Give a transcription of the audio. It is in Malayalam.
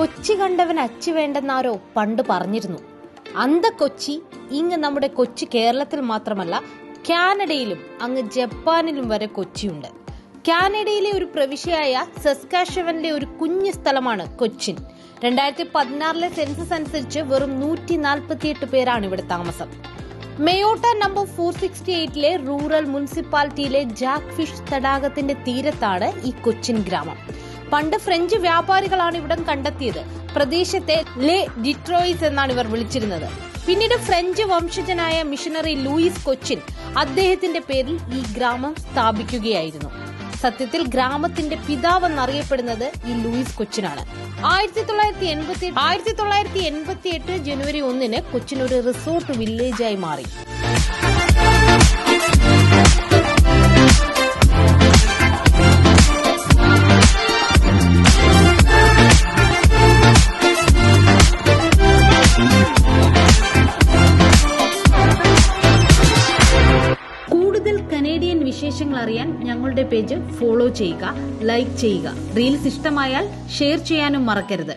കൊച്ചി കണ്ടവൻ അച്ചു വേണ്ടെന്നാരോ പണ്ട് പറഞ്ഞിരുന്നു. അന്ത കൊച്ചി ഇങ്ങ് നമ്മുടെ കൊച്ചി കേരളത്തിൽ മാത്രമല്ല കാനഡയിലും അങ്ങ് ജപ്പാനിലും വരെ കൊച്ചിയുണ്ട്. കാനഡയിലെ ഒരു പ്രവിശ്യയായ സെസ്കാഷവന്റെ ഒരു കുഞ്ഞു സ്ഥലമാണ് കൊച്ചിൻ. രണ്ടായിരത്തി പതിനാറിലെ സെൻസസ് അനുസരിച്ച് വെറും നൂറ്റി നാൽപ്പത്തിയെട്ട് പേരാണ് ഇവിടെ താമസം. മെയോട്ട നമ്പർ ഫോർ സിക്സ്റ്റി എയ്റ്റിലെ റൂറൽ മുനിസിപ്പാലിറ്റിയിലെ ജാക്ക് ഫിഷ് തടാകത്തിന്റെ തീരത്താണ് ഈ കൊച്ചിൻ ഗ്രാമം. പണ്ട് ഫ്രഞ്ച് വ്യാപാരികളാണ് ഇവിടം കണ്ടെത്തിയത്. പ്രദേശത്തെ ലെ ഡിട്രോയിസ് എന്നാണ് ഇവർ വിളിച്ചിരുന്നത്. പിന്നീട് ഫ്രഞ്ച് വംശജനായ മിഷണറി ലൂയിസ് കൊച്ചിൻ അദ്ദേഹത്തിന്റെ പേരിൽ ഈ ഗ്രാമം സ്ഥാപിക്കുകയായിരുന്നു. സത്യത്തിൽ ഗ്രാമത്തിന്റെ പിതാവ് എന്നറിയപ്പെടുന്നത് ഈ ലൂയിസ് കൊച്ചിനാണ്. ആയിരത്തി തൊള്ളായിരത്തി എൺപത്തി ആയിരത്തി തൊള്ളായിരത്തി എൺപത്തി എട്ട് ജനുവരി ഒന്നിന് കൊച്ചിൻ ഒരു റിസോർട്ട് വില്ലേജായി മാറി. കനേഡിയൻ വിശേഷങ്ങൾ അറിയാൻ ഞങ്ങളുടെ പേജ് ഫോളോ ചെയ്യുക ലൈക്ക് ചെയ്യുക. റീൽസ് ഇഷ്ടമായാൽ ഷെയർ ചെയ്യാനും മറക്കരുത്.